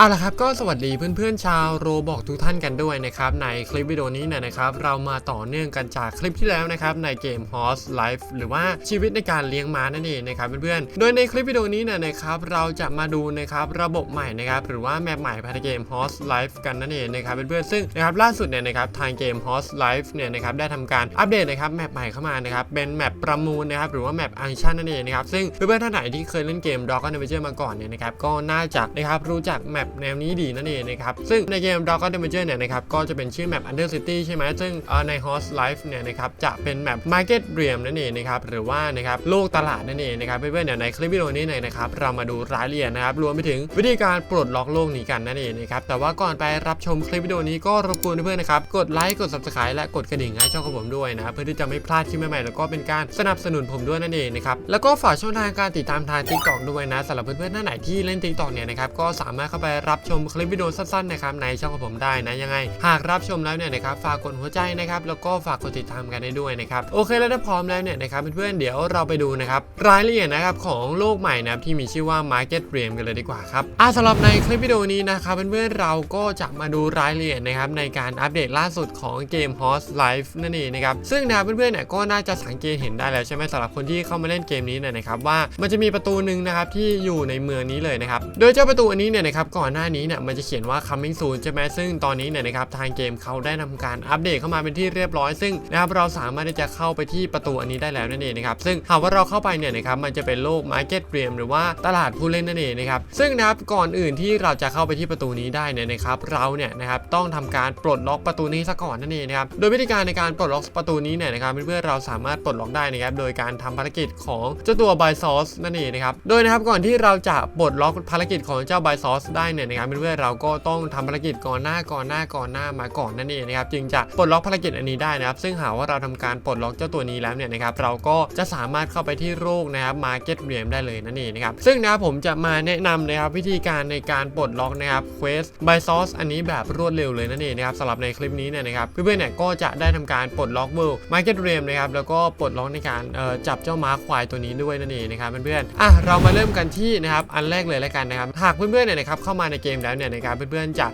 เอาละครับก็สวัสดีเพื่อนๆชาวโรบอกทุกท่านกันด้วยนะครับในคลิปวิดีโอนี้เนี่ยนะครับเรามาต่อเนื่องกันจากคลิปที่แล้วนะครับในเกม Horse Life หรือว่าชีวิตในการเลี้ยงม้านั่นเองนะครับเพื่อนๆโดยในคลิปวิดีโอนี้เนี่ยนะครับเราจะมาดูนะครับระบบใหม่นะครับหรือว่าแมปใหม่ภายในเกม Horse Life กันนั่นเองนะครับเพื่อนๆซึ่งนะครับล่าสุดเนี่ยนะครับทางเกม Horse Life เนี่ยนะครับได้ทำการอัปเดตนะครับแมปใหม่เข้ามานะครับเป็นแมปประมูลนะครับหรือว่าแมปอังชันนั่นเองนะครับซึ่งเพื่อนๆท่านไหนที่เคยเล่นเกม Dog and Adventure มาก่อนเนี่ยนะครับก็น่าจะนะครับรู้จักแมปแนวนี้ดีนั่นเองนะครับ ซึ่งในเกม Dog and Adventure เนี่ยนะครับ ก็จะเป็นชื่อแมป Under City ใช่ไหมซึ่งใน Horse Life เนี่ยนะครับ จะเป็นแมป Market Realm นั่นเองนะครับ หรือว่านะครับโลกตลาดนั่นเองนะครับ เพื่อนๆเดี๋ยในคลิปวิดีโอนี้เนี่ยนะครับ เรามาดูรายละเอียดนะครับ รวมไปถึงวิธีการปลดล็อกโลกนี้กันนั่นเองนะครับ แต่ว่าก่อนไปรับชมคลิปวิดีโอนี้ก็รบกวนเพื่อนๆนะครับ กดไลค์ กด Subscribe และกดกระดิ่งให้ช่องของผมด้วยนะครับ เพื่อที่จะไม่พลาดคลิปใหม่ๆ แล้วก็เป็นการสนับสนุนผมด้วยนั่นเองนะครับ แล้วก็ฝากช่องทางการติดตามทาง TikTok ด้วยนะสำหรับเพื่อนๆท่านไหนที่เล่น TikTok เนี่ยนะครับ ก็สามารถเข้าไปรับชมคลิปวิดีโอสั้นๆนะครับในช่องของผมได้นะยังไง หากรับชมแล้วเนี่ยนะครับฝากกดหัวใจนะครับแล้วก็ฝากกดติดตามกันได้ด้วยนะครับโอเคแล้วถ้าพร้อมแล้วเนี่ยนะครับเพื่อนๆเดี๋ยวเราไปดูนะครับรายละเอียดนะครับของโลกใหม่นะครับที่มีชื่อว่า Market r e a m กันเลยดีกว่าครับอะสำหรับในคลิปวิดีโอนี้นะครับเพื่อนๆเราก็จะมาดูรายละเอียดนะครับในการอัปเดตล่าสุดของเกม Horse Life นั่นเองนะครับซึ่งนะครับเพื่อนๆเนี่ยก็น่าจะสังเกตเห็นได้แล้วใช่ไหมสำหรับคนที่เข้ามาเล่นเกมนี้เนี่ยนะครับว่ามันจะมีประตูหนึ่งนะครับที่อยู่ในเมืองนี้เลยนะครับโดยเจ้าประตูอันนี้เนี่ยนะครับก่อนหน้านี้เนี่ยมันจะเขียนว่า coming soon ใช่ไหมซึ่งตอนนี้เนี่ยนะครับทางเกมเขาได้ทำการอัปเดตเข้ามาเป็นที่เรียบร้อย ซึ่งนะครับเราสามารถที่จะเข้าไปที่ประตูอันนี้ได้แล้วนั่นเองนะครับซึ่งหากว่าเราเข้าไปเนี่ยนะครับมันจะเป็นโลก Market r e a m หรือว่าตลาดผู้เล่นนั่นเองนะครับซึ่งนะครับก่อนอื่นที่เราจะเข้าไปที่ประตูนี้ได้เนี่ยนะครับเราเนี่ยนะครับต้องทำการปลดล็อกประตูนี้ซะก่อนนั่นเองนะครับโดยวิธีการในการปลดล็อกประตูนี้เนี่ยนะครับเพื่อนๆเราสามารถปลดล็อกได้นะครับโดยการทำภารกิจของเจ้าตัว By Source นั่นเองนะครับโดยนะครับก่อนที่เราจะปลดล็อกภารกิจของเจ้า By Source ได้เนี่ยนะครับเพื่อนๆเราก็ต้องทำภารกิจก่อนหน้าก่อนหน้าก่อนหน้ามาก่อนนั่นเองนะครับจึงจะปลดล็อกภารกิจอันนี้ได้นะครับ ซึ่งหากว่าเราทำการปลดล็อกเจ้าตัวนี้แล้วเนี่ยนะครับเราก็จะสามารถเข้าไปที่โลกนะครับ Market Realm ได้เลยนั่นเองนะครับซึ่งนะครับผมจะมาแนะนำนะครับวิธีการในการปลดล็อกนะครับ Quest by Source อันนี้แบบรวดเร็วเลยนั่นเองนะครับสำหรับในคลิปนี้เนี่ยนะครับเพื่อนๆเนี่ยก็จะได้ทำการปลดล็อก World Market Realm นะครับแล้วก็ปลดล็อกในการเอ่อจับเจ้าม้าควายตัวนี้ด้วยนั่นเองนะครับเพื่อนๆอะเรามาเริ่มกันที่นะครับอันแรกเลยแล้วกันนะครับหากเพื่อนๆเนี่ยนะครับเข้ามาในเกมแล้วเนี่ยนะครับเพื่อนๆจะ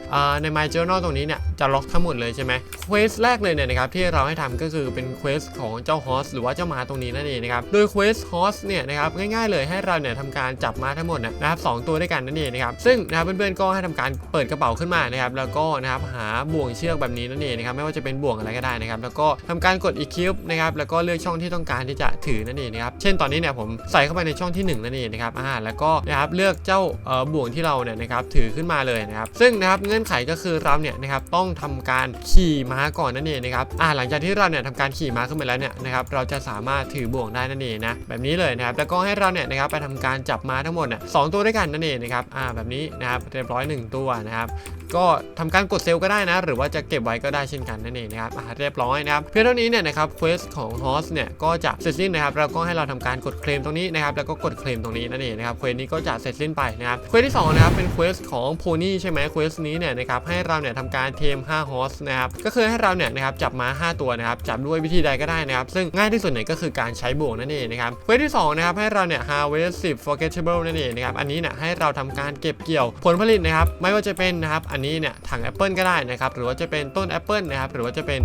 ใน My Journal ตรงนี้เนี่ยจะล็อกทั้งหมดเลยใช่ไหมเควสแรกเลยเนี่ยนะครับที่เราให้ทำก็คือเป็นเควสของเจ้าฮอสหรือว่าเจ้ามาตรงนี้นั่นเองนะครับโดยเควสฮอสเนี่ยนะครับง่ายๆเลยให้เราเนี่ยทำการจับมาทั้งหมดนะครับสองตัวด้วยกันนั่นเองนะครับซึ่งนะครับเพื่อนๆก็ให้ทำการเปิดกระเป๋าขึ้นมานะครับแล้วก็นะครับหาบ่วงเชือกแบบนี้นั่นเองนะครับไม่ว่าจะเป็นบ่วงอะไรก็ได้นะครับแล้วก็ทำการกด equip นะครับแล้วก็เลือกช่องที่ต้องการที่จะถือนั่นเองนะครับเช่นตอนนี้เนี่ยผมใส่เข้าไปในช่องที่หนึ่งนั่นเองนะครับอ่าแล้วก็นะครับเลือกเจ้าเอ่อบ่วงที่เราเนี่ยนะครับถือขึ้นมาเลยนะครับซึ่งนะครับเงื่อนไขก็คือเราเนี่ยนะครับต้องทำการขี่ม้าก่อนนั่นเองนะครับอ่าหลังจากที่เราเนี่ยทำการขี่ม้าขึ้นไปแล้วเนี่ยนะครับเราจะสามารถถือบ่วงได้นั่นเองนะแบบนี้เลยนะครับแล้วก็ให้เราเนี่ยนะครับไปทำการจับม้าทั้งหมดเนี่ยสองตัวด้วยกันนั่นเองนะครับอ่าแบบนี้นะครับเรียบร้อยหนึ่งตัวนะครับก็ทำการกดเซลล์ก็ได้นะ หรือว่าจะเก็บไว้ก็ได้เช่นกันนั่นเองนะครับเรียบร้อยนะครับเพียงเท่านี้เนี่ยนะครับเควสของฮอสเนี่ยก็จะเสร็จสิ้นนะครับแล้วก็ให้เราทำการกดเคลมตรงนี้นะครับแล้วก็กดเคลมตรงนี้นั่นเองนะครับเควสนี้ก็จะเสร็จสิ้นไปนะครับเควสที่สองนะครับเป็นเควสของโพนี่ใช่ไหมเควสนี้เนี่ยนะครับให้เราเนี่ยทำการเทม5ฮอสนะครับก็คือให้เราเนี่ยนะครับจับม้า5ตัวนะครับจับด้วยวิธีใดก็ได้นะครับซึ่งง่ายที่สุดเนี่ยก็คือการใช้บ่วงนั่นเองนะครับเควสที่สองนะครับให้เราเนี่ย harvest 10 forgettable นั่นเองนะครับอันนี้เนี่ยให้เราทำการเก็บเกี่ยวผลผลิตนะครับไม่ว่าจะเป็นนะครับอันนี้เนี่ยถังแอปเปิลก็ได้นะครับหรือว่าจะเป็นต้นแอปเปิลนะครับหรือว่าจะเป็น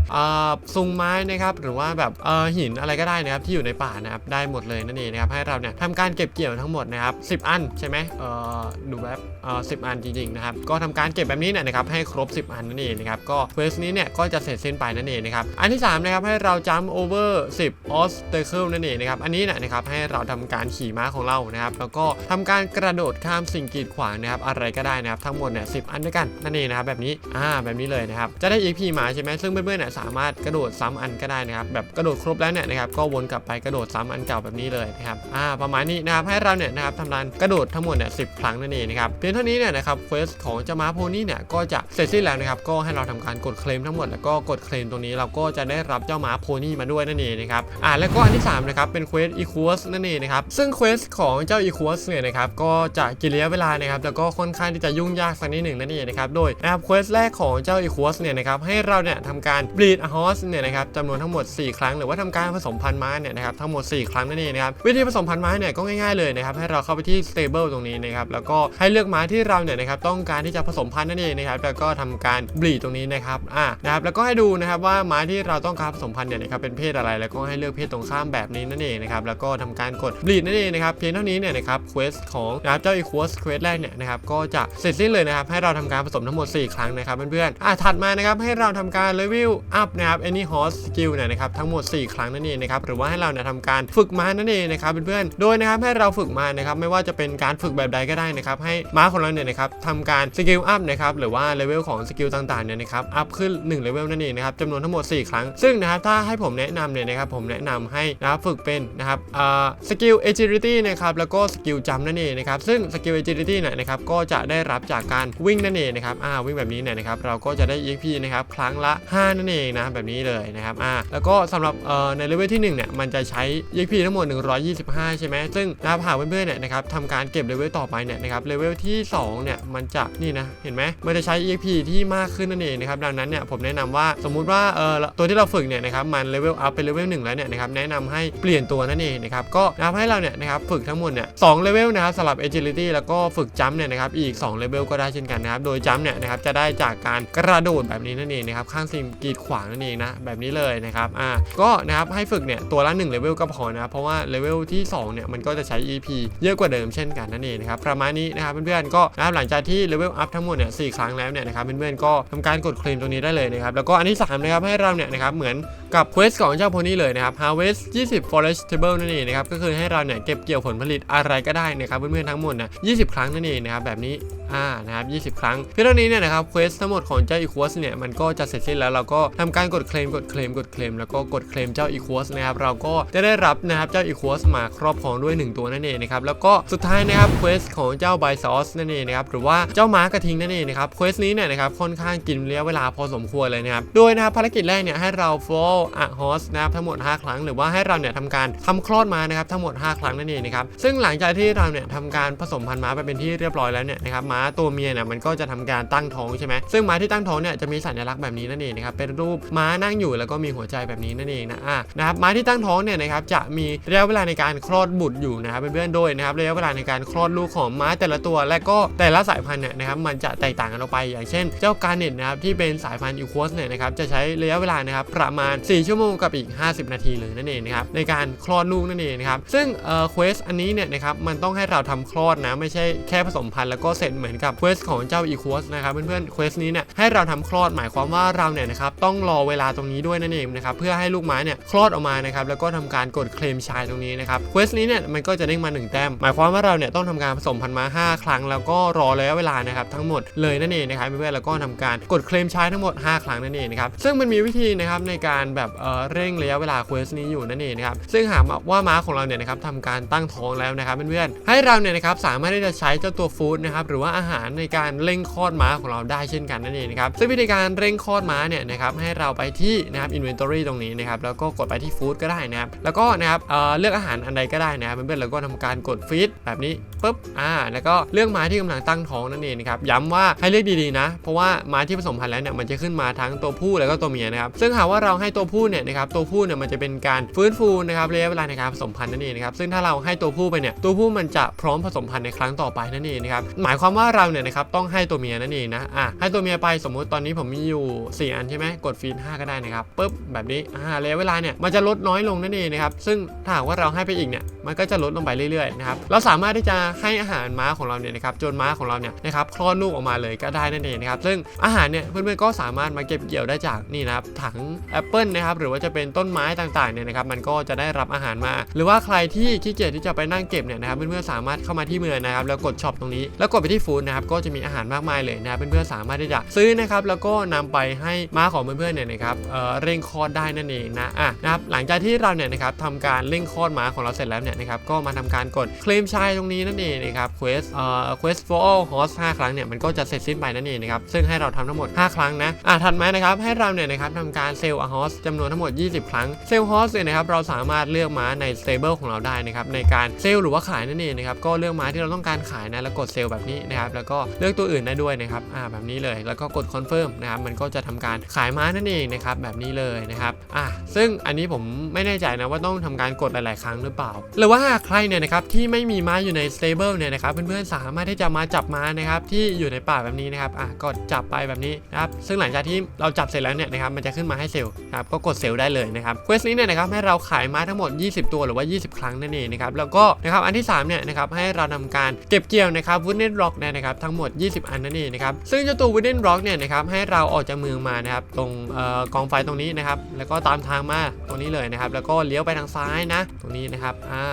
ซุงไม้นะครับหรือว่าแบบหินอะไรก็ได้นะครับที่อยู่ในป่านะครับได้หมดเลยนั่นเองนะครับให้เราเนี่ยทำการเก็บเกี่ยวทั้งหมดนะครับ10อันใช่ไหมเออดูแบบเอ่อ10อันจริงๆนะครับก็ทำการเก็บแบบนี้เนี่ยนะครับให้ครบ 10 อันนั่นเองนะครับก็เควสนี้เนี่ยก็จะเสร็จสิ้นไปนั่นเองนะครับอันที่สามนะครับให้เราจัมโอเวอร์10 obstacle นั่นเองนะครับอันนี้เนี่ยนะครับให้เราทำการขี่ม้าของเรานะครับแล้วก็ทำการกระโดดข้ามสิ่งกีดขวางนะครับอะไรก็ได้นะครับทั้งหมดเนี่ยสิอันด้วยกันนั่นเองนะครับแบบนี้อ่าแบบนี้เลยนะครับจะได้ EP มาใช่ไหมซึ่งเพื่อนๆเนี่ยสามารถกระโดดซ้ำอันก็ได้นะครับแบบกระโดดครบแล้วเนี่ยนะครับก็วนกลับไปกระโดดซ้ำอันเก่าแบบนี้เลยนะครับอ่าประมาณนี้นะครับให้เราเนี่ยนะครับทำการกระโดดทั้งหมดเนี่ยสิครั้งนั่นเองนะครับเพียงเท่านี้เนี่ยนะครับเควสของเจ้าม้าโพนี่เนี่ยก็จะเสร็จสิ้นแล้วนะครับก็ให้เราทำการกดเคลมทั้งหมดแล้วก็กดเคลมตรงนี้เราก็จะได้รับเจ้าม้าโพนี่มาด้วยนั่นเองนะครับอ่าแล้วก็อันที่3นะครับเป็นเควสอีควสนั่นเองนะครับซึ่งเควสของเจ้าอีควสเนี่ยนะครับก็จะกินระยะเวลานะครับแล้วก็ค่อนข้างที่จะยุ่งยากสักนิดหนึ่งนั่นเองนะครับโดยนะครับเควสแรกของเจ้าอีควอสเนี่ยนะครับให้เราเนี่ยทำการ breed a horse เนี่ยนะครับจำนวนทั้งหมด 4 ครั้งหรือว่าทำการผสมพันธุ์ม้าเนี่ยนะครับทั้งหมด 4 ครั้งนั่นเองนะครับวิธีผสมพันธุ์ม้าเนี่ยก็ง่ายๆเลยนะครับให้เราเข้าไปที่ stable ตรงนี้นะครับแล้วก็ให้เลือกม้าที่เราเนี่ยนะครับต้องการที่จะผสมพันธุ์นั่นเองนะครับแล้วก็ทำการบลีดตรงนี้นะครับอ่านะครับแล้วก็ให้ดูนะครับว่าม้าที่เราต้องการผสมพันธุ์เนี่ยนะครับเป็นเพศอะไรแล้วก็ให้เลือกเพศตรงข้ามแบบนี้นั่นเองนะครับแล้วก็ทำการกดบลีดนั่นเองนะครับเพียงเท่านี้เนี่ยนะครับเควสของนะครับเจ้าอีควสเควสแรกเนี่ยนะครับก็จะเสร็จสิ้นเลยนะครับให้เราทำการผสมทั้งหมด 4 ครั้งนะครับเพื่อนๆอะถัดมานะครับให้เราทำการเลเวลอัพนะครับ any horse skill เนี่ยนะครับทั้งหมด 4 ครั้งนั่นเองนะครับหรือว่าให้เราเนี่ยทำการฝึกม้านั่นเองนะครับเพื่อนๆโดยนะครับให้เราฝึกม้านะครับไม่ว่าจะเป็นการฝึกแบบใดก็ได้นะครับให้ม้าของเราเนี่ยนะครับทำการสกิลอัพนะครับหรือว่าเลเวลของสกิลต่างๆเนี่ยนะครับอัพขึ้น1เลเวลนั่นเองนะครับจำนวนทั้งหมด 4 ครั้ง ซึ่งนะครับถ้าให้ผมแนะนำเนี่ยนะครับผมแนะนำให้นะครับฝึกเป็นนะครับอ่าสกิล agility นะครับแล้วก็สกิลจัมนั่นเองนะครับซึ่งสกิล agility เนี่ยนะครับก็จะได้รับจากการวิ่งนั่นเองนะครับอ่าวิ่งแบบนี้เนี่ยนะครับเราก็จะได้ EXP นะครับครั้งละ 5 นั่นเองนะแบบนี้เลยนะครับอ่าแล้วก็สำหรับเอ่อในเลเวลที่1เนี่ยมันจะใช้ EXP ทั้งหมด 125 ใช่ไหมซึ่งนะครับหากเพื่อนๆเนี่ยนะครับทำการเก็บเลเวลต่อไปเนี่ยนะครับเลเวลที่2เนี่ยมันจะนี่นะเห็นไหมมันจะใช้ EXP ที่มากขึ้นนั่นเองนะครับดังนั้นเนี่ยผมแนะนำว่าสมมุติว่าเออตัวที่เราฝึกเนี่ยนะครับมันเลเวลอัพเป็นเลเวล1แล้วเนี่ยนะครับแนะนำให้เปลี่ยนตัวนั่นเองนะครับก็นะให้เราเนี่ยนะครับฝึกทั้งหมดเนี่ยสเลเวลนะครับสำหรับ agility แล้วก็ฝึกจัมเนี่ยนะครับอีก2เลเวลก็ได้เช่นกันนะครับโดยจัมเนี่ยนะครับจะได้จากการกระโดดแบบนี้นั่นเองนะครับข้างซิมกีดขวางนั่นเองนะแบบนี้เลยนะครับอ่าก็นะครับให้ฝึกเนี่ยตัวละ1เลเวลก็พอนะเพราะว่าเลเวลที่2เนี่ยมันก็จะใช้ EP เยอะกว่าเดิมเช่นกันนั่นเองนะครับประมาณนี้นะครับเพื่อนๆก็นะครับหลังจากที่เลเวลอัพทั้งหมดเนี่ยสครั้งแล้วเนี่ยนะครับเพื่อนๆก็ทำการกดเคลมตรงนี้ได้เลยนะครับแล้วก็อันที่สามนะครับให้เราเนี่ยนะครับเหมือนกับเควสของเจ้าโพนี่เลยนะครับ harvest 20 forest table นั่นเองนะครับก็คือให้เราเนี่ยเก็บเกี่ยวผลผลิตอะไรก็ได้นะครับเพื่อนๆทั้งหมดนะ20 ครั้งนั่นเองนะครับแบบนี้อ่านะครับ20 ครั้งเพียงเท่านี้เนี่ยนะครับเควสทั้งหมดของเจ้าอีควอสเนี่ยมันก็จะเสร็จสิ้นแล้วเราก็ทำการกดเคลมกดเคลมกดเคลมแล้วก็กดเคลมเจ้าอีควอสนะครับเราก็จะได้รับนะครับเจ้าอีควอสมาครอบครองด้วย 1 ตัวนั่นเองนะครับแล้วก็สุดท้ายนะครับเควสของเจ้าไบซอสนั่นเองนะครับหรือว่าเจ้าม้ากระทิงนั่นเองนะครับเควสนี้เนี่ยนะครับค่อนข้างกินระยะเวลาพอสมควรเลยนะครับโดยนะครับภารกิจแรกเนี่ยให้เรา follow a horse นะครับทั้งหมด 5 ครั้ง หรือว่าให้เราเนี่ยทำการทำคลอดม้านะครับทั้งหมด 5 ครั้งนั่นเองนะครับซึ่งหลังจากที่เราเนี่ยทำการผสมพันธุ์ม้าไปเป็นที่เรียบร้อยแล้วเนี่ยนะครับม้าตัวเมียเนี่ยมันก็จะทำการตั้งท้องใช่ไหมซึ่งม้าที่ตั้งท้องเนี่ยจะมีสัญลักษณ์แบบนี้นั่นเองนะครับเป็นรูปม้านั่งอยู่แล้วก็มีหัวใจแบบนี้นั่นเองนะอะนะครับม้าที่ตั้งท้องเนี่ยนะครับจะมีระยะเวลาในการคลอดบุตรอยู่นะครับเพื่อนๆโดยนะครับระยะเวลาในการคลอดลูกของม้าแต่ละตัว และก็แต่ละสายพันธุ์เนี่ยนะครับมันจะแตกต่างกันออกไป อย่างเช่น เจ้าการเน็ตนะครับที่เป็นสายพันธุ์อีควอสเนี่ยนะครับจะใช้ระยะเวลานะครับประมาณ 4 ชั่วโมงกับอีก 50 นาทีเลยนั่นเองนะครับในการคลอดลูกนั่นเองนะครับซึ่งเอ่อเควสอันนี้เนี่ยนะครับมันต้องให้เราทำคลอดนะไม่ใช่แค่ผสมพันธุ์แล้วก็เสร็จเหมือนกับเควสของเจ้าอีควอสนะครับเพื่อนๆเควสนี้เนี่ยให้เราทำคลอดหมายความว่าเราเนี่ยนะครับต้องรอเวลาตรงนี้ด้วยนั่นเองนะครับเพื่อให้ลูกไม้เนี่ยคลอดออกมานะครับแล้วก็ทำการกดเคลมชายตรงนี้นะครับเควสนี้เนี่ยมันก็จะเด้งมา 1 แต้ม หมายความว่าเราเนี่ยต้องทำการผสมพันธุ์มา 5 ครั้ง แล้วก็รอระยะเวลานะครับทั้งหมดเลยนั่นเองนะครับเพื่อนๆแล้วก็ทำการกดเคลมชายทั้งหมด 5 ครั้งนั่นเองนะครับซึ่งมันมีวิธีนะครับในการแบบเอ่อเร่งระยะเวลาเควสนี้อยู่นั่นเองนะครับซึ่งหากว่าม้าของเราเนี่ยนะครับทำการตั้งท้องแล้วนะครับเพื่อนๆให้เราเนี่ยนะครับสามารถที่จะใช้เจ้าตัวฟู้ดนะครับหรือว่าอาหารในการเร่งคลอดม้าของเราได้เช่นกันนั่นเองนะครับซึ่งวิธีการเร่งคลอดม้าเนี่ยนะครับให้เราไปที่นะครับ inventory ตรงนี้นะครับแล้วก็กดไปที่ฟู้ดก็ได้นะครับแล้วก็นะครับเอ่อเลือกอาหารอันใดก็ได้นะครับเพื่อนๆแล้วก็ทำการกดฟีดแบบนี้ปุ๊บอ่าแล้วก็เลือกม้าที่กำลังตั้งท้องนั่นเองนะครับย้ำว่าให้เลือกดีๆนะ เพราะว่าม้าที่ผสมพันธุ์แล้วเนี่ยมันจะขึ้นมาทั้งตัวผู้แล้วก็ตัวเมียนะครับซึ่งหากว่าเราให้ตัวผู้เนี่ยนะครับตัวผู้เนี่ยมันจะเป็นการฟื้นฟูนะครับระยะเวลาในการผสมพันธุ์นั่นเองนะครับซึ่งถ้าเราให้ตัวผู้ไปเนี่ยตัวผู้มันจะพร้อมผสมพันธุ์ในครั้งต่อไปนั่นเองนะครับหมายความว่าเราเนี่ยนะครับต้องให้ตัวเมียนั่นเองนะอะให้ตัวเมียไปสมมุติตอนนี้ผมมีอยู่ 4 อันใช่ไหมกดฟีด5ก็ได้นะครับปุ๊บแบบนี้อ่าระยะเวลาเนี่ยมันจะลดน้อยลงนั่นเองนะครับซึ่งถ้าหากว่าเราให้ไปอีกเนี่ยมันก็จะลดลงไปเรื่อยๆนะครับเราสามารถที่จะให้อาหารม้าของเราเนี่ยนะครับจนม้าของเราเนี่ยนะครับคลอดลูกออกมาเลยก็ได้นั่นเองนะครับซึ่งอาหารเนี่ยเพื่อนๆก็สามารถมาเก็บเกี่ยวได้จากนี่นะครับถังแอปเปิลนะครับหรือว่าจะเป็นต้นไม้ต่างๆเนี่ยนะครับมันก็จะได้รับอาหารมา หรือว่าใครที่ขี้เกียจที่จะไปนั่งเก็บเนี่ยนะครับเพื่อนๆสามารถเข้ามาที่เมืองนะครับแล้วกดช็อปตรงนี้แล้วกดไปที่ฟู้ดนะครับก็จะมีอาหารมากมายเลยนะครับเพื่อนๆสามารถที่จะซื้อนะครับแล้วก็นำไปให้ม้าของเพื่อนๆเนี่ยนะครับเเร่งคลอดได้นั่นเองนะอะนะครับหลังจากที่เราเนี่ยนะครับทำการเร่งคลอดม้าของเราเสร็จแล้วเนี่ยนะครับก็มาทำการกดเคลมชายตรงนี้นั่นเองนะครับเควสเอ่อเควส for all horse 5ครั้งเนี่ยมันก็จะเสร็จสิ้นไปนั่นเองนะครับซึ่งให้เราทำทั้งหมด 5 ครั้งนะอะถัดมานะครับให้เราเนี่ยนะครับทำการเซลล์ horse จำนวนทั้งหมด 20 ครั้งเซลล์ horse เนี่ยนะครับเราสามารถเลือกม้าใน stable ของเราได้นะครับในการเซลล์หรือว่าขายนั่นเองนะครับก็เลือกม้าที่เราต้องการขายนะแล้วกดเซลล์แบบนี้นะครับแล้วก็เลือกตัวอื่นได้ด้วยนะครับอ่าแบบนี้เลยแล้วก็กดคอนเฟิร์มนะครับมันก็จะทำการขายม้านั่นเองนะครับแบบนี้เลยนะครับอะซึ่งอันนี้ผมไม่แน่ใจนะว่าต้องทำการกดหลาย ๆ ครั้งหรือเปล่า หรือว่าใครเนี่ยนะครับที่ไม่มีม้าอยู่ใน stable เนี่ยนะครับเพื่อนๆสามารถที่จะมาจับม้านะครับที่อยู่ในป่าแบบนี้นะครับอะกดจับไปแบบนี้นะครับซึ่งหลังจากที่เราจับเสร็จแล้วเนี่ยนะครับมันจะขึ้นมาให้เซลล์นะครับก็กดเซลล์ได้เลยนะครับเควสนี้เนี่ยนะครับให้เราขายม้าทั้งหมด 20 ตัวหรือว่า 20 ครั้งนั่นเองนะครับแล้วก็นะครับอันที่3เนี่ยนะครับให้เราทำการเก็บเกี่ยวนะครับวูดเน r ร็อกเนี่ยนะครับทั้งหมด 20 อันนั่นเองนะครับ ซึ่งเจ้าตัววูดเน r ร็อกเนี่ยนะครับให้เราออกจากเมืองมานะครับตรงออกองไฟตรงนี้นะครับ แล้วก็ตามทางมาตรงนี้เลยนะครับ แล้วก็เลี้ยวไปทางซ้ายนะ ตรงนี้นะครับ อ่า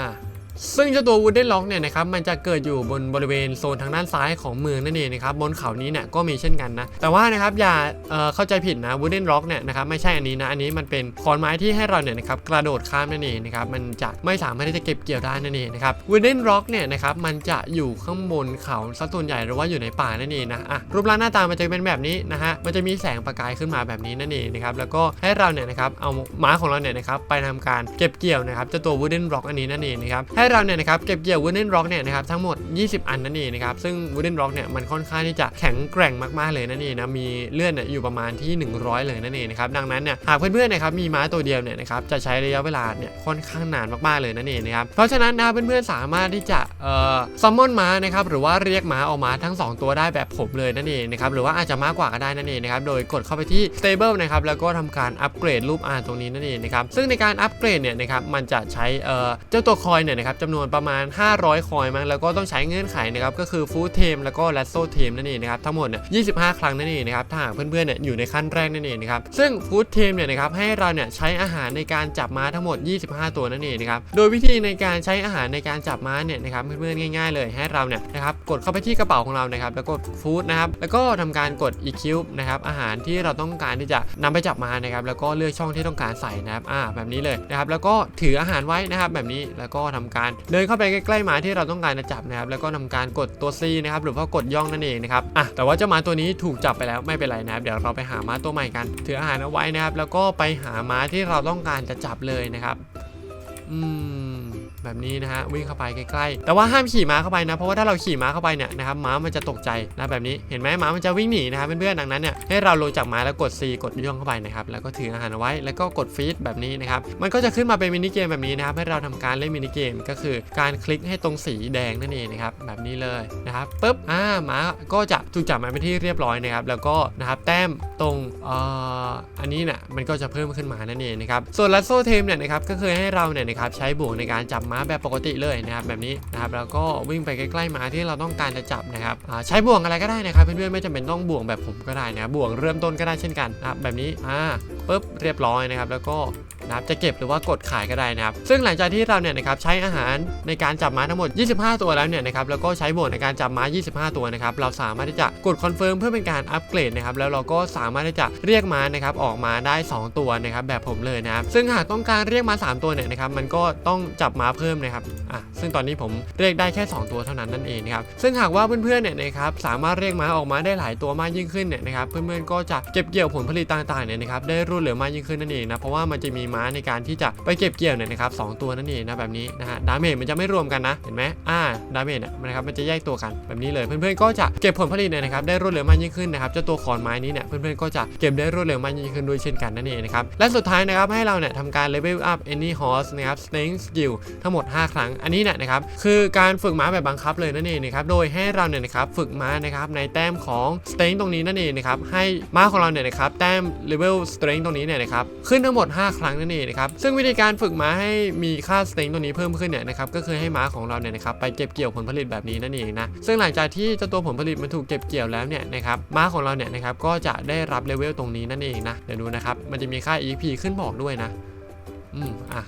ซึ่งเจ้าตัว Wooden Lock เนี่ยนะครับมันจะเกิดอยู่บนบริเวณโซนทางด้านซ้ายของเมืองนั่นเองนะครับบนเขานี้เนี่ยก็มีเช่นกันนะ แต่ว่านะครับอย่าเเข้าใจผิดนะ Wooden Lock เนี่ยนะครับไม่ใช่อันนี้นะอันนี้มันเป็นขอนไม้ที่ให้เราเนี่ยนะครับกระโดดข้ามนั่นเองนะครับมันจะไม่สามารถที่จะเก็บเกี่ยวได้นั่นเองนะครับ Wooden Lock เนี่ยนะครับมันจะอยู่ข้างบนเขาซะส่วนใหญ่หรือว่าอยู่ในป่านั่นเองนะอะรูปร่างหน้าตามันจะเป็นแบบนี้นะฮะมันจะมีแสงประกายขึ้นมาแบบนี้นั่นเองนะครับแล้วก็ให้เราเนี่ยนะครับเอาม้าของเราเนี่ยนะครับไปทำการเก็บเกี่ยวนะครับเจ้าตัว Wooden Rock อันนี้นั่นเองนะครับให้เราเนี่ยนะครับเก็บเกี่ยว Wooden Rock เนี่ยนะครับทั้งหมด 20 อันนั่นเองนะครับซึ่ง Wooden Rock เนี่ยมันค่อนข้างที่จะแข็งแกร่งมากๆเลยนั่นเองนะมีเลื่อนเนี่ยอยู่ประมาณที่ 100 เลยนั่นเองนะครับดังนั้นเนี่ยหากเพื่อนๆนะครับมีม้าตัวเดียวเนี่ยนะครับจะใช้ระยะเวลาเนี่ยค่อนข้างนานมากๆเลยนั่นเองนะครับเพราะฉะนั้นนะเพื่อนๆสามารถที่จะเอ่อซัมมอนม้านะครับหรือว่าเรียกม้าออกมาทั้ง 2 ตัวได้แบบผมเลยนั่นเองนะครับหรือว่าอาจจะมากกว่าก็ได้นั่นเองนะครับโดยกดเข้าไปที่ stable นะครับแล้วก็ทำการอัปเกรดรูปอ่านตรงนี้นั่นเองนะครับซึ่งในการอัปเกรดเนี่ยนะครับมันจะใช้เอ่อเจ้าตัวคอยเนี่ยนะครับจำนวนประมาณ 500 คอยมั้งแล้วก็ต้องใช้เงื่อนไขนะครับก็คือฟู้ดเทมแล้วก็แลสโซเทมนั่นเองนะครับทั้งหมดเนี่ย25 ครั้งนั่นเองนะครับถ้าหากเพื่อนๆเนี่ยอยู่ในขั้นแรกนั่นเองนะครับซึ่งฟู้ดเทมเนี่ยนะครับให้เราเนี่ยใช้อาหารในการจับม้าทั้งหมด 25 ตัวนั่นเองนะครับโดยวิธีในการใช้อาหารในการจับม้าเนี่ยนะครับเพื่อนๆง่ายๆ เลยให้เราเนี่ยนะครับกดเข้าไปที่กระเป๋าของเรานะครับแล้วก็ฟู้ดนะครับแล้วก็ทำการกด EQ นะครับอาหารที่เราต้องการที่จะนำไปจับม้านะครับแล้วก็เลือกช่องที่ต้องการใส่นะครับอ่าแบบนี้เลยนะครับแล้วก็ถืออาหารไว้นะครับแบบนี้แล้วก็ทำการเดินเข้าไปใกล้ๆม้าที่เราต้องการจะจับนะครับแล้วก็ทำการกดตัว C นะครับหรือว่ากดย่องนั่นเองนะครับอะแต่ว่าเจ้าม้าตัวนี้ถูกจับไปแล้วไม่เป็นไรนะครับเดี๋ยวเราไปหาม้าตัวใหม่กัน ถืออาหารเอาไว้นะครับแล้วก็ไปหาม้าที่เราต้องการจะจับเลยนะครับอืม แบบนี้นะฮะวิ่งเข้าไปใกล้ๆแต่ว่าห้ามขี่ม้าเข้าไปนะ เพราะว่าถ้าเราขี่ม้าเข้าไปเนี่ยนะครับม้ามันจะตกใจนะแบบนี้เห็นไหมม้ามันจะวิ่งหนีนะครับเพื่อนๆดังนั้นเนี่ยให้เราลงจากม้าแล้วกด C กดย่องเข้าไปนะครับแล้วก็ถืออาหารไว้แล้วก็กดฟีดแบบนี้นะครับมันก็จะขึ้นมาเป็นมินิเกมแบบนี้นะครับให้เราทำการเล่นมินิเกมก็คือการคลิกให้ตรงสีแดงนั่นเองนะครับแบบนี้เลยนะครับปุ๊บอ่าม้าก็จะถูกจับมาเป็นที่เรียบร้อยนะครับแล้วก็นะครับแต้มตรงเอ่ออันนี้เนี่ยมันก็จะเพิ่มขึ้นมานั่นเองนะครับส่วนลัสโซเทมเนี่ยนะครับก็คือให้เราเนี่ยนะครับใช้บ่วงในการจับม้าแบบปกติเลยนะครับแบบนี้นะครับแล้วก็วิ่งไปใกล้ๆม้าที่เราต้องการจะจับนะครับใช้บ่วงอะไรก็ได้นะครับเพื่อนๆไม่จำเป็นต้องบ่วงแบบผมก็ได้นะบ่วงเริ่มต้นก็ได้เช่นกันนะครับแบบนี้อ่า ปุ๊บเรียบร้อยนะครับ แล้วก็นะครับจะเก็บหรือว่ากดขายก็ได้นะครับ ซึ่งหลังจากที่เราเนี่ยนะครับใช้อาหารในการจับม้าทั้งหมด 25 ตัวแล้วเนี่ยนะครับแล้วก็ใช้โหมดในการจับม้า 25 ตัวนะครับเราสามารถที่จะกดคอนเฟิร์มเพื่อเป็นการอัปเกรดนะครับแล้วเราก็สามารถที่จะเรียกม้านะครับออกมาได้ 2 ตัวนะครับแบบผมเลยนะครับซึ่งหากต้องการเรียกม้า3 ตัวเนี่ยนะครับมันก็ต้องจับม้าเพิ่มนะครับอะ ซึ่งตอนนี้ผมเรียกได้แค่ 2 ตัวเท่านั้นนั่นเองนะครับซึ่งหากว่าเพื่อนๆเนี่ยนะครับสามารถเรียกม้าออกมาได้หลายตัวมากยิ่งขึ้นเนี่ยนะครับเพื่อนๆก็จะเก็บเกี่ยวผลผลิตต่างๆเนี่ยนะครับได้รวดเร็วมากยิ่งขึ้นนั่นเองนะเพราะว่ามันจะมีม้าในการที่จะไปเก็บเกี่ยวเนี่ยนะครับสองตัวนั่นเองนะแบบนี้นะฮะดาเมจมันจะไม่รวมกันนะเห็นไหมอ่าดาเมจเนี่ยนะครับมันจะแยกตัวกันแบบนี้เลยเพื่อนๆก็จะเก็บผลผลิตเนี่ยนะครับได้รวดเร็วมากยิ่งขึ้นนะครับเจ้าตัวขอนไม้นี้เนี่ยเพื่อนๆก็จะเก็บได้รวดเร็วมากยิ่งขึ้นด้วยเช่นกันนั่นเองนะครับและสุดท้ายนะครับให้เราเนี่ยทำการ level up any horse นะครับ strength skill ทั้งหมด 5 ครั้งอันนี้เนี่ยนะครับคือการฝึกม้าแบบบังคับเลยนั่นเองนะครับโดยให้เราเนี่ยนะครับฝึกม้านะครับในแต้มของ strength ตรงนี้นั่นเองนะครับให้ม้าของเราเนี่ยนะครับแต้ม level strength ตรงนี้เนี่ยนะครับขึ้นทั้งหมด 5 ครั้งนั่นเองนะครับซึ่งวิธีการฝึกม้าให้มีค่า strength ตัวนี้เพิ่มขึ้นเนี่ยนะครับก็คือให้ม้าของเราเนี่ยนะครับไปเก็บเกี่ยวผลผลิตแบบนี้นั่นเองนะซึ่งหลังจากที่เจ้าตัวผลผลิตมันถูกเก็บเกี่ยวแล้วเนี่ยนะครับม้าของเราเนี่ยนะครับก็จะได้รับเลเวลตรงนี้นั่นเองนะเดี๋ยวดูนะครับมันจะมีค่า EP ขึ้นบอกด้วยนะอืมอะ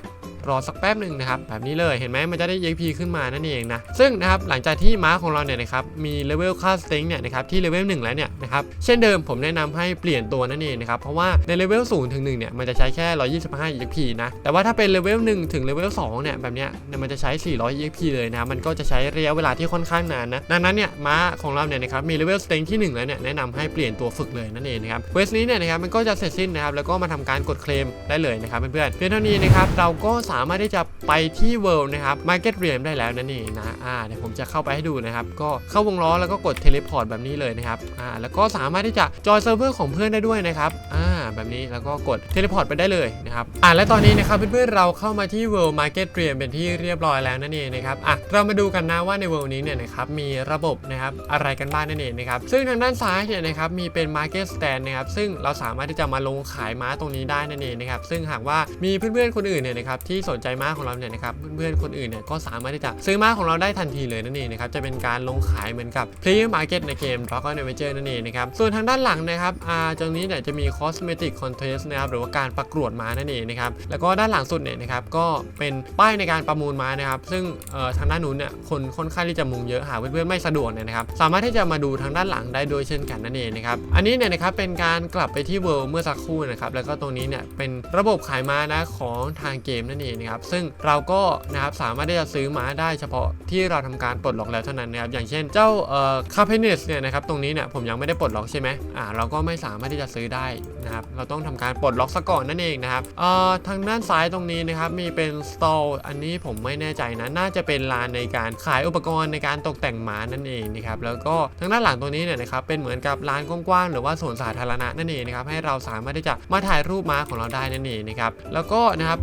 รอสักแป๊บหนึ่งนะครับแบบนี้เลยเห็นไหมมันจะได้ EXP ขึ้นมานั่นเองนะซึ่งนะครับหลังจากที่ม้าของเราเนี่ยนะครับมีเลเวลค่าสเต็งเนี่ยนะครับที่เลเวล1แล้วเนี่ยนะครับเช่นเดิมผมแนะนำให้เปลี่ยนตัวนั่นเองนะครับเพราะว่าในเลเวล0ถึง1เนี่ยมันจะใช้แค่ 125 EXP นะแต่ว่าถ้าเป็นเลเวล1ถึงเลเวล2เนี่ยแบบเนี้ยเนี่ยมันจะใช้ 400 EXP เลยนะมันก็จะใช้ระยะเวลาที่ค่อนข้างนานนะดังนั้นเนี่ยม้าของเราเนี่ยนะครับมีเลเวลสเต็งที่ 1 แล้วเนี่ยแนะนำให้เปลี่ยนตัวฝึกเลยนั่นเองนะครับเควสนี้เนี่ยนะครับมันก็จะเสร็จสิ้นนะครับแล้วก็มาทำการกดเคลมได้เลยนะครับเพื่อนๆเพียงเท่านี้นะครับเราก็สามารถที่จะไปที่เวิลด์นะครับ Market r e a m ได้แล้วนั่นเองนะอ่าเดี๋ยวผมจะเข้าไปให้ดูนะครับ ก็เข้าวงล้อแล้วก็กดเทเลพอร์ตแบบนี้เลยนะครับอ่าแล้วก็สามารถที่จะจอยเซิร์ฟเวอร์ของเพื่อนได้ด้วยนะครับอ่า แบบนี้แล้วก็กดเทเลพอร์ตไปได้เลยนะครับอ่าและตอนนี้นะครับเพื่อนๆเราเข้ามาที่ World Market r e a m เป็นที่เรียบร้อยแล้วนั่นเองนะครับอะเรามาดูกันนะว่าใน World นี้เนี่ยนะครับมีระบบนะครับอะไรกันบ้างนั่นเองนะครับซึ่งทางด้านซ้ายเนี่ยนะครับมีเป็น Market Stand นะครับซึ่งเราสามารถที่จะมาลงขายม้าตรงนี้ได้นั่นเองนะครับซึ่งหากว่ามีเพื่อนๆคนอื่นเนี่ยนะครับที่สนใจม้าของเราเนี่ยนะครับเพื่อนๆคนอื่นเนี่ยก็สามารถที่จะซื้อม้าของเราได้ทันทีเลยนั่นเองนะครับจะเป็นการลงขายเหมือนกับ Player Market ในเกม Rock Adventure นั่นเองนะครับส่วนทางด้านหลังนะครับอ่าตรงนี้เนี่ยจะมี Cosmetic Contest นะครับหรือว่าการประกวดม้านั่นเองนะครับแล้วก็ด้านหลังสุดเนี่ยนะครับก็เป็นป้ายในการประมูลม้านะครับซึ่งทางด้านนู้นเนี่ยคนค่อนข้างที่จะมุงเยอะหากเพื่อนๆไม่สะดวกเนี่ยนะครับสามารถที่จะมาดูทางด้านหลังได้โดยเช่นกันนั่นเองนะครับอันนี้เนี่ยนะครับเป็นการกลับไปที่ World เมื่อสักครู่นะครับแล้วก็ตรงนี้เนี่ยเป็นระบบขายม้านะของทางเกมนั่นเองนะครับซึ่งเราก็นะครับสามารถที่จะซื้อม้าได้เฉพาะที่เราทำการปลดล็อกแล้วเท่านั้นนะครับอย่างเช่นเจ้าเอ่อคาเพเนสเนี่ยนะครับตรงนี้เนี่ยผมยังไม่ได้ปลดล็อกใช่ไหมอ่าเราก็ไม่สามารถที่จะซื้อได้นะครับเราต้องทำการปลดล็อกซะก่อนนั่นเองนะครับเอ่อทางด้านซ้ายตรงนี้นะครับมีเป็นสตอลอันนี้ผมไม่แน่ใจนะน่าจะเป็นลานในการขายอุปกรณ์ในการตกแต่งหมานั่นเองนะครับแล้วก็ทางด้านหลังตรงนี้เนี่ยนะครับเป็นเหมือนกับลานกว้างๆหรือว่าสวนสาธารณะนั่นเองนะครับให้เราสามารถที่จะมาถ่ายรูปม้าของเราได้นั่นเองนะครับแล้วก็นะครับ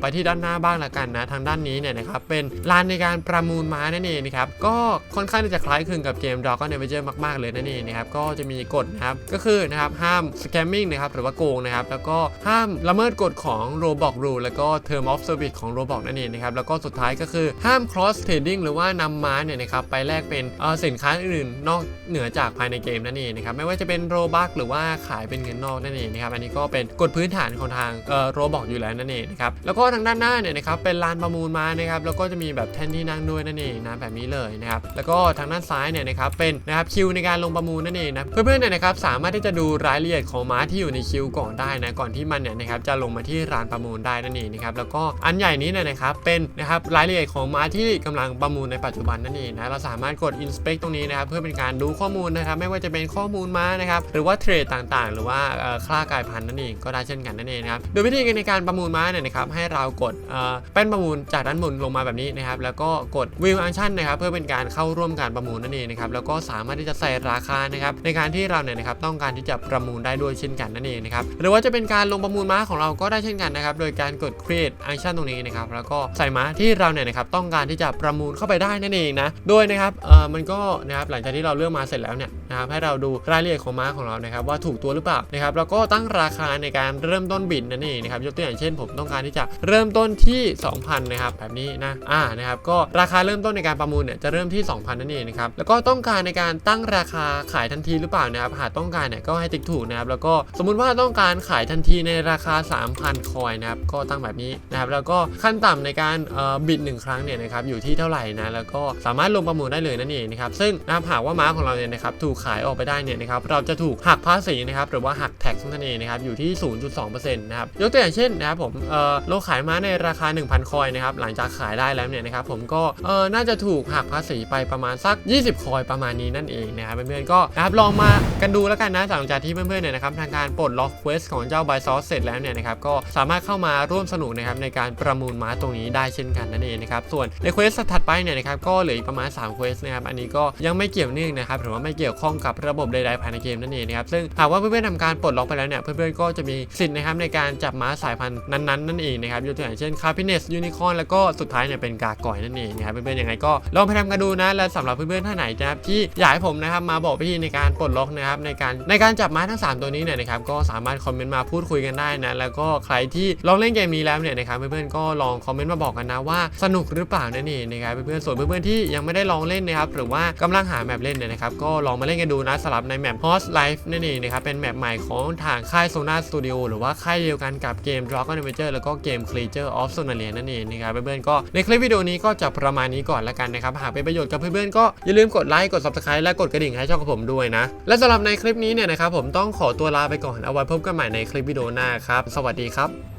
ไปที่ด้านหน้าบ้างละกันนะทางด้านนี้เนี่ยนะครับเป็นลานในการประมูลม้านั่นเองนะครับก็ค่อนข้างที่จะคล้ายคลึงกับเกม Dragon Adventure มากๆเลยนั่นเองนะครับก็จะมีกฎนะครับก็คือนะครับห้าม scamming นะครับหรือว่าโกงนะครับแล้วก็ห้ามละเมิดกฎของ Roblox Rule แล้วก็ Term of Service ของ Roblox นั่นเองนะครับแล้วก็สุดท้ายก็คือห้าม cross trading หรือว่านำม้าเนี่ยนะครับไปแลกเป็นสินค้าอื่นนอกเหนือจากภายในเกมนั่นเองนะครับไม่ว่าจะเป็น Robux หรือว่าขายเป็นเงินนอกนั่นเองนะครับอันนี้ก็เป็นกฎพื้นฐานของทางเอ่อ Roblox อยู่แล้วนั่นเองนะครับแล้วก็ทางด้านหน้าเนี่ยนะครับเป็นลานประมูลม้านะครับแล้วก็จะมีแบบแท่นที่นั่งด้วยนั่นเองนะแบบนี้เลยนะครับแล้วก็ทางด้านซ้ายเนี่ยนะครับเป็นนะครับคิวในการลงประมูลนั่นเองนะเพื่อนๆเนี่ยนะครับสามารถที่จะดูรายละเอียดของม้าที่อยู่ในคิวก่อนได้นะก่อนที่มันเนี่ยนะครับจะลงมาที่ร้านประมูลได้นั่นเองนะครับแล้วก็อันใหญ่นี้เนี่ยนะครับเป็นนะครับรายละเอียดของม้าที่กำลังประมูลในปัจจุบันนั่นเองนะเราสามารถกด inspect ตรงนี้นะครับเพื่อเป็นการดูข้อมูลนะครับไม่ว่าจะเป็นข้อมูลม้านะครับหรือว่าเทรดต่างๆ หรือว่าค่ากายพันธุ์นั่นเองก็ได้เช่นกันนั่นเองนะครับโดยวิธีการในการประมูลม้าเนี่ยนะครับให้เรากดเอ่อแป้นประมูลจากด้านบนลงมาแบบนี้นะครับแล้วก็กด view action นะครับเพื่อเป็นการเข้าร่วมการประมูลนั่นเองนะครับแล้วก็สามารถที่จะใส่ราคานะครับในการที่เราเนี่ยนะครับต้องการที่จะประมูลได้ด้วยเช่นกันนั่นเองนะครับหรือว่าจะเป็นการลงประมูลม้าของเราก็ได้เช่นกันนะครับโดยการกด create action ตรงนี้นะครับแล้วก็ใส่ม้าที่เราเนี่ยนะครับต้องการที่จะประมูลเข้าไปได้นั่นเองนะโดยนะครับเออมันก็นะครับหลังจากที่เราเลือกมาเสร็จแล้วเนี่ยนะครับให้เราดูรายละเอียดของม้าของเรานะครับว่าถูกตัวหรือเปล่านะครับแล้วก็ตั้งราคาในการเริ่มต้นบิดนั่นเองนะครับยกตัวอย่างเช่น ผมต้องการที่จะเริ่มต้นที่ 2,000 นะครับแบบนี้นะอ่านะครับก็ราคาเริ่มต้นในการประมูลเนี่ยจะเริ่มที่ 2,000 นั่นเองนะครับแล้วก็ต้องการในการตั้งราคาขายทันทีหรือเปล่านะครับหากต้องการเนี่ยก็ให้ติ๊กถูกนะครับแล้วก็สมมุติว่าต้องการขายทันทีในราคา 3,000 คอยนะครับก็ตั้งแบบนี้นะครับแล้วก็ขั้นต่ำในการบิดหนึ่งครั้งเนี่ยนะครับอยู่ที่เท่าไหร่นะแล้วก็สามารถลงประมูลได้เลยนั่นเองนะครับซึ่งนะครับหากว่าม้าของเราเนี่ยนะครับถูกขายออกไปได้เนี่ยนะครับเราจะถูกหักภาษีนะครับหรือว่าหักแท็กนั่นเองนะครับอยู่ที่ 0.2%นะครับยกตัวอย่างเช่นนะครับผมเอ่อเราขายม้าในราคา 1,000 คอยนะครับหลังจากขายได้แล้วเนี่ยนะครับผมก็เออน่าจะถูกหักภาษีไปประมาณสัก 20 คอยประมาณนี้นั่นเองนะครับเพื่อนๆก็นะครับลองมากันดูแล้วกันนะหลังจากที่เพื่อนๆเนี่ยนะครับทางการปลดล็อกเควสของเจ้า b y s o u c e เสร็จแล้วเนี่ยนะครับก็สามารถเข้ามาร่วมสนุกนะครับในการประมูลม้าตรงนี้ได้เช่นกันนั่นเองนะครับส่วนในเควสถัดไปเนี่ยนะครับก็เหลืออีกประมาณ3เควสนะครับอันนี้ก็ยังไม่เกี่ยวเนื่องนะครับหรือว่าไม่เกี่ยวข้องกับระบบใดๆภายในเกมนั่นเองนะครับซึ่งหากว่าเพื่อนๆทำการปลดล็อกไปแล้วเนี่ยเพื่อนๆก็จะมีสิทธิ์นะครับในการจับม้าสายพันธุ์นั้นๆนั่นเองนะครับยกตัวอย่างเช่นคาพิเนสยูนิคอนแล้วก็สุดท้ายเนี่ยเป็นกากอยนั่นเองนะครับเพื่อนๆยังไงก็ลองไปทำกันดูนะและสำหรับเพื่อนๆท่านไหนนะครับที่อยากให้ผมนะครับมาบอกวิธีในการปลดล็อกนะครับในการในการจับม้าทั้ง 3 ตัวนี้เนี่ยนะครับก็สามารถคอมเมนต์มาพูดคุยกันได้นะแล้วก็ใครที่ลองเล่นเกมนี้แล้วเนี่ยนะครับเพื่อนๆก็ลองคอมเมนต์มาบอกกันนะว่าสนุกหรือเปล่านั่นเองนะครับเพื่อนๆส่วนเพื่อนๆที่ยังไม่ได้ลองเล่นนะครับหรือว่ากำลังหาแมปเล่นเนี่ยนะครับก็ลองมาเล่นกันดูนะสำหรับในแมป Horse Life นั่นเองนะครับเป็นแมปใหม่ของทางค่าย Sona Studio หรือว่าค่ายเดียวกันกับเกม Dragon Adventure แล้วก็เกม Creature of s o n a r i a นั่นเองนะครับเพื่อนๆก็ในคลิปวิดีโอนี้ก็จะประมาณนี้ก่อนละกันนะครับ หากเป็นประโยชน์กับเพื่อนๆก็อย่าลืมกดไลค์กด Subscribe และกดกระดิ่งให้ช่องของผมด้วยนะ และสำหรับในคลิปนี้เนี่ยนะครับผมต้องขอตัวลาไปก่อนเอาไว้พบกันใหม่ในคลิปวิดีโอหน้าครับ สวัสดีครับ